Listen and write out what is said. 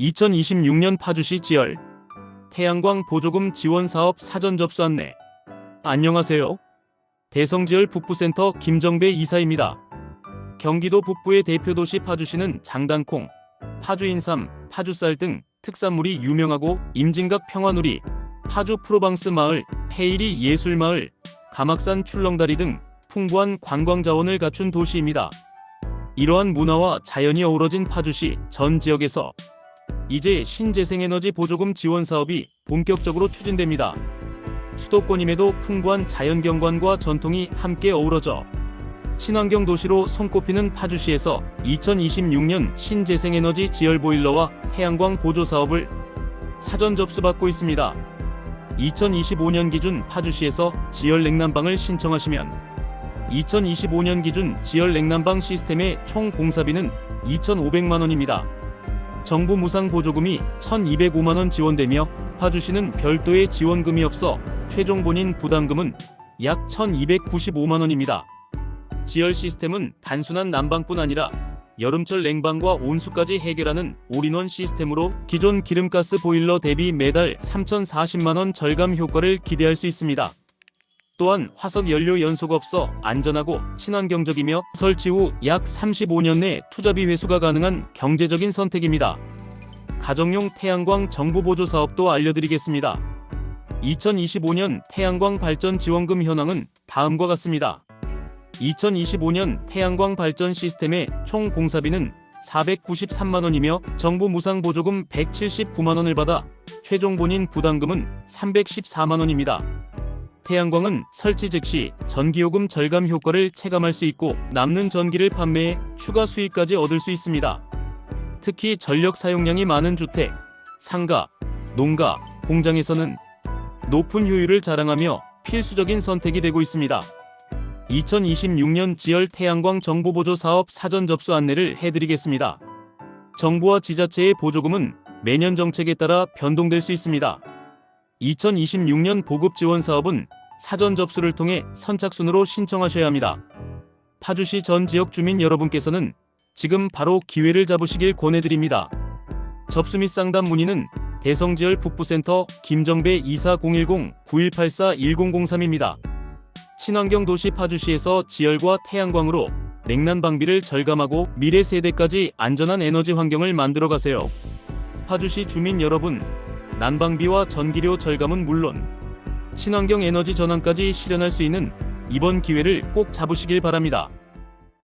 2026년 파주시 지열 태양광 보조금 지원 사업 사전 접수 안내. 안녕하세요. 대성지열 북부센터 김정배 이사입니다. 경기도 북부의 대표 도시 파주시는 장단콩, 파주인삼, 파주쌀 등 특산물이 유명하고 임진각 평화누리, 파주 프로방스 마을, 페이리 예술마을, 가막산 출렁다리 등 풍부한 관광 자원을 갖춘 도시입니다. 이러한 문화와 자연이 어우러진 파주시 전 지역에서 이제 신재생에너지 보조금 지원 사업이 본격적으로 추진됩니다. 수도권임에도 풍부한 자연경관과 전통이 함께 어우러져 친환경 도시로 손꼽히는 파주시에서 2026년 신재생에너지 지열 보일러와 태양광 보조 사업을 사전 접수받고 있습니다. 2025년 기준 파주시에서 지열 냉난방을 신청하시면 2025년 기준 지열 냉난방 시스템의 총 공사비는 2,500만 원입니다. 정부 무상 보조금이 1,205만 원 지원되며 파주시는 별도의 지원금이 없어 최종 본인 부담금은 약 1,295만 원입니다. 지열 시스템은 단순한 난방뿐 아니라 여름철 냉방과 온수까지 해결하는 올인원 시스템으로 기존 기름가스 보일러 대비 매달 3,040만 원 절감 효과를 기대할 수 있습니다. 또한 화석 연료 연소가 없어 안전하고 친환경적이며 설치 후 약 35년 내 투자비 회수가 가능한 경제적인 선택입니다. 가정용 태양광 정부 보조 사업도 알려드리겠습니다. 2025년 태양광 발전 지원금 현황은 다음과 같습니다. 2025년 태양광 발전 시스템의 총 공사비는 493만 원이며 정부 무상 보조금 179만 원을 받아 최종 본인 부담금은 314만 원입니다. 태양광은 설치 즉시 전기요금 절감 효과를 체감할 수 있고 남는 전기를 판매해 추가 수익까지 얻을 수 있습니다. 특히 전력 사용량이 많은 주택, 상가, 농가, 공장에서는 높은 효율을 자랑하며 필수적인 선택이 되고 있습니다. 2026년 지열 태양광 정부 보조 사업 사전 접수 안내를 해드리겠습니다. 정부와 지자체의 보조금은 매년 정책에 따라 변동될 수 있습니다. 2026년 보급 지원 사업은 사전 접수를 통해 선착순으로 신청하셔야 합니다. 파주시 전 지역 주민 여러분께서는 지금 바로 기회를 잡으시길 권해드립니다. 접수 및 상담 문의는 대성지열 북부센터 김정배 24-010-9184-1003입니다. 친환경 도시 파주시에서 지열과 태양광으로 냉난 방비를 절감하고 미래 세대까지 안전한 에너지 환경을 만들어 가세요. 파주시 주민 여러분, 난방비와 전기료 절감은 물론 친환경 에너지 전환까지 실현할 수 있는 이번 기회를 꼭 잡으시길 바랍니다.